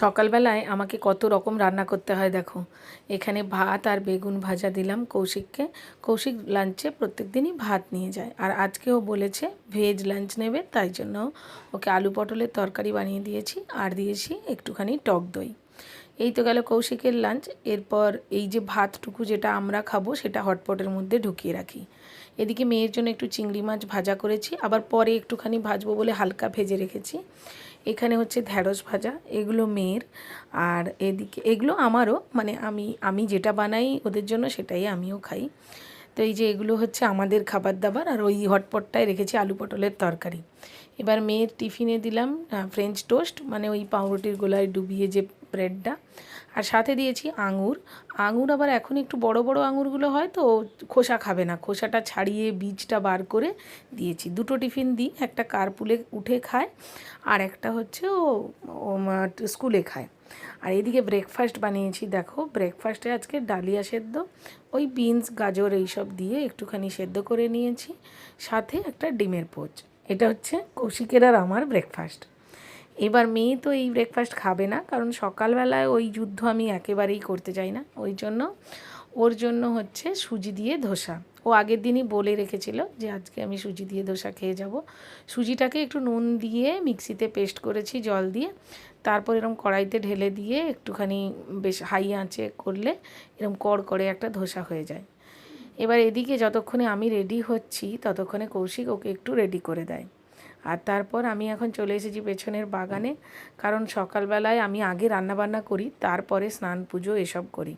সকালবেলায় আমাকে কত রকম রান্না করতে হয় দেখো। এখানে ভাত আর বেগুন ভাজা দিলাম কৌশিককে। কৌশিক লাঞ্চে প্রত্যেক দিনই ভাত নিয়ে যায়। আর আজকেও বলেছে ভেজ লাঞ্চ নেবে, তাই জন্য ওকে আলু পটলের তরকারি বানিয়ে দিয়েছি। আর দিয়েছি একটুখানি টক দই। এই তো গেল কৌশিকের লাঞ্চ এরপর এই যে ভাতটুকু যেটা আমরা খাব সেটা হটপটের মধ্যে ঢুকিয়ে রাখি। এদিকে মেয়ের জন্য একটু চিংড়ি মাছ ভাজা করেছি, আবার পরে একটুখানি ভাজবো বলে হালকা ভেজে রেখেছি। এখানে হচ্ছে ঢ্যাঁড়স ভাজা, এগুলো মেয়ের। আর এদিকে এগুলো আমারও মানে আমি আমি যেটা বানাই ওদের জন্য সেটাই আমিও খাই। তো এই যে এগুলো হচ্ছে আমাদের খাবার দাবার, আর ওই হটপটটায় রেখেছি আলু পটলের তরকারি। এবার মেয়ের টিফিনে দিলাম ফ্রেঞ্চ টোস্ট মানে ওই পাউরুটির গোলায় ডুবিয়ে যে ব্রেডটা। আর সাথে দিয়েছি আঙুর। আঙুর আবার এখন একটু বড় বড় আঙুরগুলো হয় তো খোসা খাবে না। খোসাটা ছাড়িয়ে বীজটা বার করে দিয়েছি। দুটো টিফিন দিই, একটা কারপুলে উঠে খায় আর একটা হচ্ছে ও স্কুলে খায়। আর এদিকে ব্রেকফাস্ট বানিয়েছি। দেখো ব্রেকফাস্টে আজকে ডালিয়া সেদ্ধ, ওই বিনস গাজর এইসব দিয়ে একটুখানি সেদ্ধ করে নিয়েছি। সাথে একটা ডিমের পোচ। এটা হচ্ছে কৌশিকের আর আমার ব্রেকফাস্ট এবার মেয়ে তো এই ব্রেকফাস্ট খাবে না, কারণ সকালবেলায় ওই যুদ্ধ আমি একেবারেই করতে চাই না। ওই জন্য, ওর জন্য হচ্ছে সুজি দিয়ে ধোসা। ও আগের দিনই বলে রেখেছিল যে, আজকে আমি সুজি দিয়ে ধোসা খেয়ে যাব। সুজিটাকে একটু নুন দিয়ে মিক্সিতে পেস্ট করেছি জল দিয়ে। তারপর এরকম কড়াইতে ঢেলে দিয়ে একটুখানি বেশ হাই আঁচে করলে এরকম কড় করে একটা ধোসা হয়ে যায়। এবার এদিকে যতক্ষণে আমি রেডি হচ্ছি, ততক্ষণে কৌশিক ওকে একটু রেডি করে দেয়। আর তারপর আমি এখন চলে এসেছি পেছনের বাগানে, কারণ সকালবেলায় আমি আগে রান্নাবান্না করি, তারপরে স্নান, পুজো এসব করি।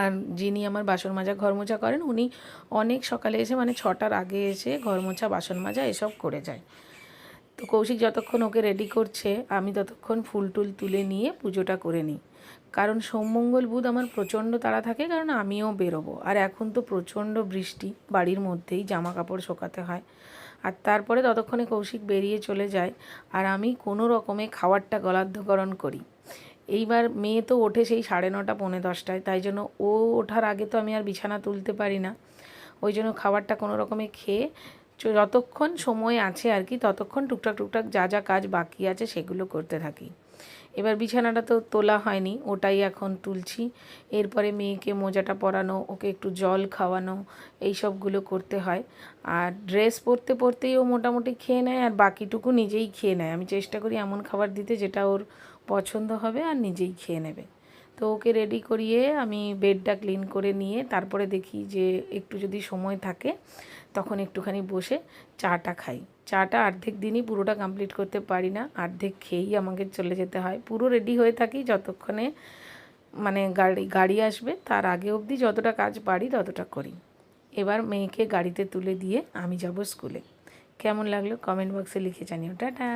আর যিনি আমার বাসন মাজা, ঘর মোছা করেন, উনি অনেক সকালে এসে মানে ছটার আগে এসে ঘর মোছা, বাসন মাজা এসব করে যায়। তো কৌশিক যতক্ষণ ওকে রেডি করছে, আমি ততক্ষণ ফুল টুল তুলে নিয়ে পুজোটা করে নিই। কারণ সোমমঙ্গল বুধ আমার প্রচণ্ড তাড়া থাকে, কারণ আমিও বেরোবো। আর এখন তো প্রচণ্ড বৃষ্টি, বাড়ির মধ্যেই জামা কাপড় শোকাতে হয়। আর তারপরে ততক্ষণে কৌশিক বেরিয়ে চলে যায় আর আমি কোনো রকমে খাবারটা গলাধ্যকরণ করি। এইবার মেয়ে তো ওঠে সেই সাড়ে নটা, পৌনে দশটায়, তাই জন্য ও ওঠার আগে তো আমি আর বিছানা তুলতে পারি না। ওই জন্য খাবারটা কোনো রকমে খেয়ে যতক্ষণ সময় আছে আর কি, ততক্ষণ টুকটাক টুকটাক যা যা কাজ বাকি আছে সেগুলো করতে থাকি। এবার বিছানাটা তো তোলা হয়নি, ওটাই এখন তুলছি। এরপরে মেয়েকে মোজাটা পরানো, ওকে একটু জল খাওয়ানো, এই সবগুলো করতে হয়। আর ড্রেস পরতে পরতেই ও মোটামুটি খেয়ে নেয়, আর বাকিটুকু নিজেই খেয়ে নেয়। আমি চেষ্টা করি এমন খাবার দিতে যেটা ওর পছন্দ হবে আর নিজেই খেয়ে নেবে। তো ওকে রেডি করিয়ে আমি বেডটা ক্লিন করে নিয়ে তারপরে দেখি যে একটু যদি সময় থাকে, তখন একটুখানি বসে চাটা খাই। চাটা অর্ধেক দিনই পুরোটা কমপ্লিট করতে পারি না, অর্ধেক খেয়েই আমাকে চলে যেতে হয়। পুরো রেডি হয়ে থাকি যতক্ষণে মানে গাড়ি গাড়ি আসবে, তার আগে অবধি যতটা কাজ পারি ততটা করি। এবার মেয়েকে গাড়িতে তুলে দিয়ে আমি যাব স্কুলে কেমন লাগল কমেন্ট বক্সে লিখে জানিও। টাটা!